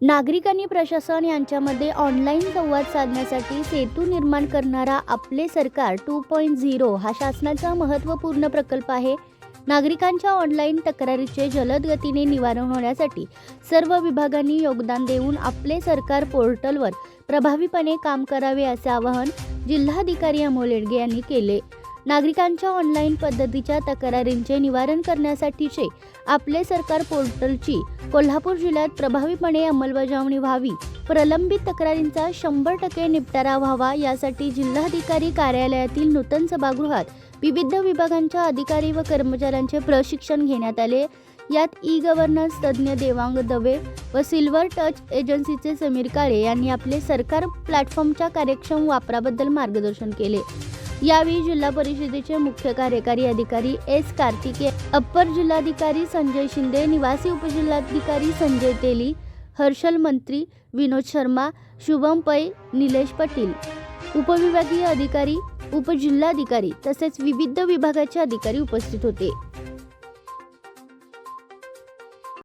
नागरिक आणि प्रशासन यांच्यामध्ये ऑनलाईन संवाद साधण्यासाठी सेतू निर्माण करणारा आपले सरकार टू पॉईंट झिरो हा शासनाचा महत्त्वपूर्ण प्रकल्प आहे. नागरिकांच्या ऑनलाईन तक्रारीचे जलद गतीने निवारण होण्यासाठी सर्व विभागांनी योगदान देऊन आपले सरकार पोर्टलवर प्रभावीपणे काम करावे असे आवाहन जिल्हाधिकारी अमोल येडगे यांनी केले. नागरिकांच्या ऑनलाईन पद्धतीच्या तक्रारींचे निवारण करण्यासाठीचे आपले सरकार पोर्टलची कोल्हापूर जिल्ह्यात प्रभावीपणे अंमलबजावणी व्हावी प्रलंबित तक्रारींचा शंभर टक्के निपटारा व्हावा यासाठी जिल्हाधिकारी कार्यालयातील नूतन सभागृहात विविध विभागांच्या अधिकारी व कर्मचाऱ्यांचे प्रशिक्षण घेण्यात आले. यात ई गव्हर्नन्स तज्ज्ञ देवांग दवे व सिल्वर टच एजन्सीचे समीर काळे यांनी आपले सरकार प्लॅटफॉर्मच्या कार्यक्षम वापराबद्दल मार्गदर्शन केले. यावेळी जिल्हा परिषदेचे मुख्य कार्यकारी अधिकारी एस कार्तिके अप्पर जिल्हाधिकारी संजय शिंदे निवासी उपजिल्हाधिकारी संजय तेली हर्षल मंत्री विनोद शर्मा शुभम पै निलेश पाटील. उपविभागीय अधिकारी उपजिल्हाधिकारी तसेच विविध विभागाचे अधिकारी उपस्थित होते.